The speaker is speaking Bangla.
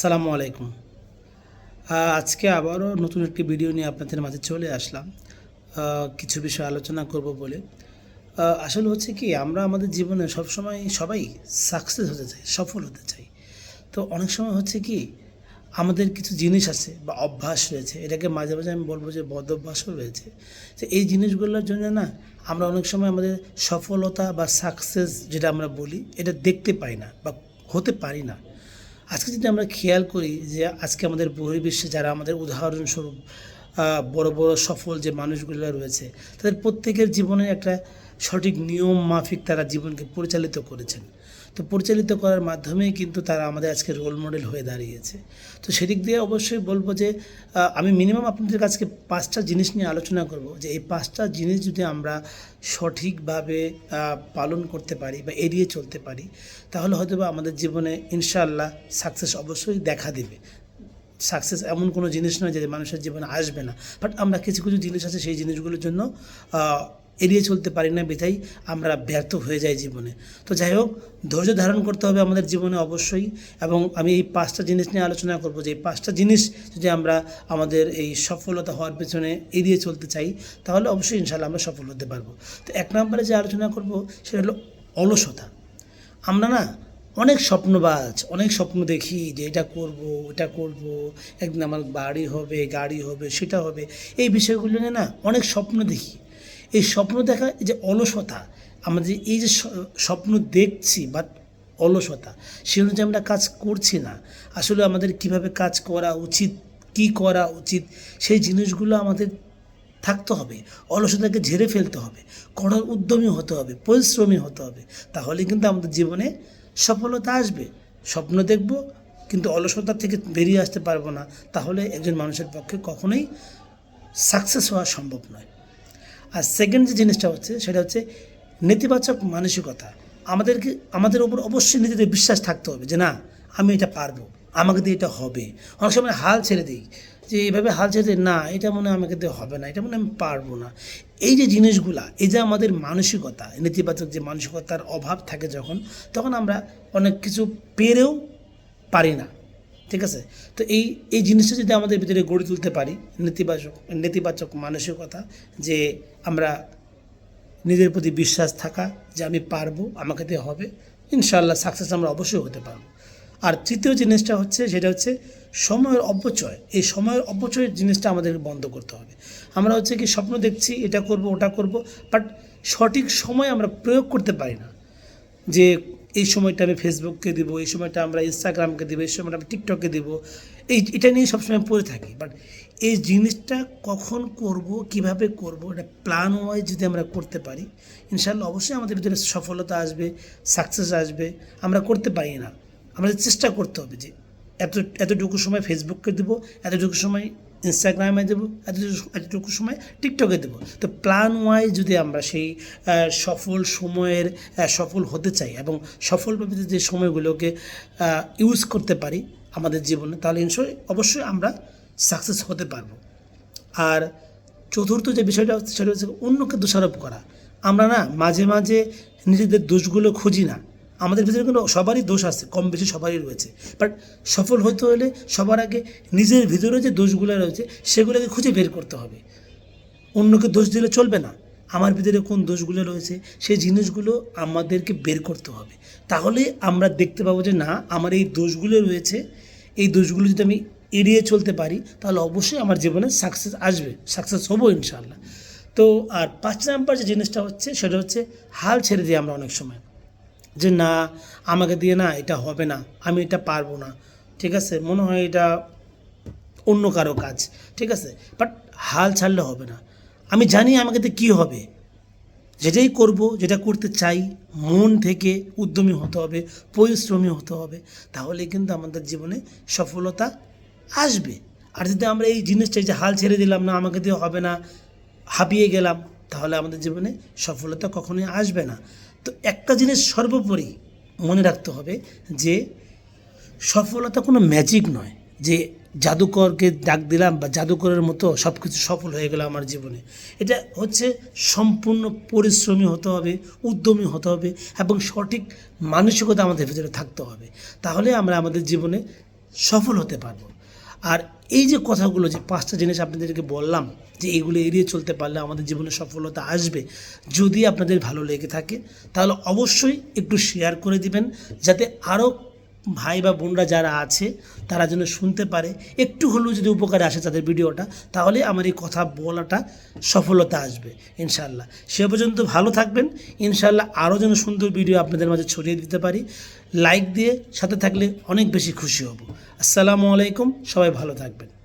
সালামু আলাইকুম। আজকে আবারও নতুন একটি ভিডিও নিয়ে আপনাদের মাঝে চলে আসলাম। কিছু বিষয় আলোচনা করব বলে। আসলে হচ্ছে কি, আমরা আমাদের জীবনে সবসময় সবাই সাকসেস হতে চাই, সফল হতে চাই। তো অনেক সময় হচ্ছে কি, আমাদের কিছু জিনিস আছে বা অভ্যাস রয়েছে, এটাকে মাঝে মাঝে আমি বলব যে বদ অভ্যাসও রয়েছে। যে এই জিনিসগুলোর জন্য না, আমরা অনেক সময় আমাদের সফলতা বা সাকসেস যেটা আমরা বলি, এটা দেখতে পাই না বা হতে পারি না। আজকে যদি আমরা খেয়াল করি যে আজকে আমাদের বহির্বিশ্বে যারা আমাদের উদাহরণস্বরূপ বড় বড় সফল যে মানুষগুলো রয়েছে, তাদের প্রত্যেকের জীবনে একটা সঠিক নিয়ম মাফিক তারা জীবনকে পরিচালিত করেছেন। তো পরিচালিত করার মাধ্যমেই কিন্তু তারা আমাদের আজকে রোল মডেল হয়ে দাঁড়িয়েছে। তো সেদিক দিয়ে অবশ্যই বলব যে আমি মিনিমাম আপনাদের কাছে পাঁচটা জিনিস নিয়ে আলোচনা করব। যে এই পাঁচটা জিনিস যদি আমরা সঠিকভাবে পালন করতে পারি বা এড়িয়ে চলতে পারি, তাহলে হয়তো বা আমাদের জীবনে ইনশাআল্লাহ সাকসেস অবশ্যই দেখা দেবে। সাকসেস এমন কোনো জিনিস নয় যে মানুষের জীবনে আসবে না। বাট আমরা কিছু কিছু জিনিস আছে সেই জিনিসগুলোর জন্য এড়িয়ে চলতে পারি না বিধাই আমরা ব্যর্থ হয়ে যাই জীবনে। তো যাই হোক, ধৈর্য ধারণ করতে হবে আমাদের জীবনে অবশ্যই এবং আমি এই পাঁচটা জিনিস নিয়ে আলোচনা করব। যে এই পাঁচটা জিনিস যদি আমরা আমাদের এই সফলতা হওয়ার পেছনে এড়িয়ে চলতে চাই, তাহলে অবশ্যই ইনশাল্লাহ আমরা সফল হতে পারব। তো এক নম্বরে যে আলোচনা করব, সেটা হলো অলসতা। আমরা না অনেক স্বপ্নবাজ, অনেক স্বপ্ন দেখি যে এটা করব এটা করব, একদিন আমার বাড়ি হবে, গাড়ি হবে, সেটা হবে। এই বিষয়গুলো নিয়ে না অনেক স্বপ্ন দেখি। এই স্বপ্ন দেখা যে অলসতা, আমরা যে এই যে স্বপ্ন দেখছি বাট অলসতা, সে অনুযায়ী আমরা কাজ করছি না। আসলে আমাদের কীভাবে কাজ করা উচিত, কি করা উচিত, সেই জিনিসগুলো আমাদের থাকতে হবে। অলসতাকে ঝেড়ে ফেলতে হবে, কঠোর উদ্যমী হতে হবে, পরিশ্রমী হতে হবে। তাহলে কিন্তু আমাদের জীবনে সফলতা আসবে। স্বপ্ন দেখব, কিন্তু অলসতা থেকে বেরিয়ে আসতে পারব না। তাহলে একজন মানুষের পক্ষে কখনোই সাকসেস হওয়া সম্ভব নয়। আর সেকেন্ড যে জিনিসটা হচ্ছে, সেটা হচ্ছে নেতিবাচক মানসিকতা। আমাদেরকে, আমাদের ওপর অবশ্যই নিজেদের বিশ্বাস থাকতে হবে যে না, আমি এটা পারব, আমাকে দিয়ে এটা হবে। অনেক সময় হাল ছেড়ে দিই যে এইভাবে হাল ছেড়ে দিই, না, এটা মনে আমাকে দিয়ে হবে না, এটা মনে আমি পারব না। এই যে জিনিসগুলা, এই যে আমাদের মানসিকতা, নেতিবাচক যে মানসিকতার অভাব থাকে যখন, তখন আমরা অনেক কিছু পেরেও পারি না। ঠিক আছে? তো এই এই জিনিসটা যদি আমাদের ভিতরে গড়ে তুলতে পারি, নেতিবাচক নেতিবাচক মানসিকতা, যে আমরা নিজের প্রতি বিশ্বাস থাকা, যে আমি পারব, আমাকে দিয়ে হবে, ইনশাআল্লাহ সাকসেস আমরা অবশ্যই হতে পারব। আর তৃতীয় জিনিসটা হচ্ছে, সেটা হচ্ছে সময়ের অপচয়। এই সময়ের অপচয়ের জিনিসটা আমাদের বন্ধ করতে হবে। আমরা হচ্ছে কি স্বপ্ন দেখছি, এটা করব, ওটা করব বাট সঠিক সময় আমরা প্রয়োগ করতে পারি না। যে এই সময়টা আমি ফেসবুককে দিব, এই সময়টা আমরা ইনস্টাগ্রামকে দিব, এই সময়টা আমি টিকটকে দিব, এই এটা নিয়ে সবসময় পড়ে থাকি। বাট এই জিনিসটা কখন করব, কীভাবে করব, এটা প্ল্যান ওয়াইজ যদি আমরা করতে পারি ইনশাল্লাহ অবশ্যই আমাদের ভিতরে সফলতা আসবে সাকসেস আসবে। আমরা করতে পারি না। আমাদের চেষ্টা করতে হবে যে, এত, এতটুকু সময় ফেসবুককে দেবো, এতটুকু সময় ইনস্টাগ্রামে দেবো এতটুকু সময় টিকটকে দেবো। তো প্ল্যান ওয়াইজ যদি আমরা সেই সফল সময়ের সফল হতে চাই এবং সফলভাবে যে সময়গুলোকে ইউজ করতে পারি আমাদের জীবনে, তাহলে ইনশয় অবশ্যই আমরা সাকসেস হতে পারব। আর চতুর্থ যে বিষয়টা হচ্ছে, সেটা হচ্ছে অন্যকে দোষারোপ করা। আমরা না মাঝে মাঝে নিজেদের দোষগুলো খুঁজি না। আমাদের ভিতরে কিন্তু সবারই দোষ আছে, কম বেশি সবারই রয়েছে। বাট সফল হতে হলে সবার আগে নিজের ভিতরে যে দোষগুলো রয়েছে, সেগুলোকে খুঁজে বের করতে হবে। অন্যকে দোষ দিলে চলবে না। আমার ভিতরে কোন দোষগুলো রয়েছে, সেই জিনিসগুলো আমাদেরকে বের করতে হবে। তাহলে আমরা দেখতে পাবো যে না, আমার এই দোষগুলো রয়েছে। এই দোষগুলো যদি আমি এড়িয়ে চলতে পারি, তাহলে অবশ্যই আমার জীবনে সাকসেস আসবে সাকসেস হব ইনশাল্লাহ তো আর পাঁচ নাম্বার যে জিনিসটা হচ্ছে, সেটা হচ্ছে হাল ছেড়ে দিই আমরা অনেক সময়। যে না, আমাকে দিয়ে না এটা হবে না, আমি এটা পারব না। ঠিক আছে? মনে হয় এটা অন্য কারও কাজ। ঠিক আছে? বাট হাল ছাড়লে হবে না। আমি জানি আমাকে দিয়ে কী হবে। যেটাই করব, যেটা করতে চাই, মন থেকে উদ্যমী হতে হবে, পরিশ্রমী হতে হবে তাহলে কিন্তু আমাদের জীবনে সফলতা আসবে। আর যদি আমরা এই জিনিসটা যে হাল ছেড়ে দিলাম না, আমাকে দিয়ে হবে না, হাঁপিয়ে গেলাম, তাহলে আমাদের জীবনে সফলতা কখনোই আসবে না। তো একটা জিনিস সর্বোপরি মনে রাখতে হবে যে সফলতা কোনো ম্যাজিক নয়, যে জাদুকরকে ডাক দিলাম বা জাদুকরের মতো সব কিছু সফল হয়ে গেল আমার জীবনে। এটা হচ্ছে সম্পূর্ণ পরিশ্রমী হতে হবে, উদ্যমী হতে হবে এবং সঠিক মানসিকতা আমাদের ভিতরে থাকতে হবে। তাহলে আমরা আমাদের জীবনে সফল হতে পারব। আর এই যে কথাগুলো যে পাঁচটা জিনিস আপনাদেরকে বললাম যে এগুলো এড়িয়ে চলতে পারলে আমাদের জীবনে সফলতা আসবে, যদি আপনাদের ভালো লেগে থাকে, তাহলে অবশ্যই একটু শেয়ার করে দিবেন, যাতে আরও ভাই বা বোনরা যারা আছে, তারা যেন শুনতে পারে। একটু হলেও যদি উপকারে আসে তাদের ভিডিওটা, তাহলে আমার এই কথা বলাটা সফলতা আসবে ইনশাল্লাহ সে পর্যন্ত ভালো থাকবেন। ইনশাল্লাহ আরও যেন সুন্দর ভিডিও আপনাদের মাঝে ছড়িয়ে দিতে পারি। লাইক দিয়ে সাথে থাকলে অনেক বেশি খুশি হব। আসসালামু আলাইকুম। সবাই ভালো থাকবেন।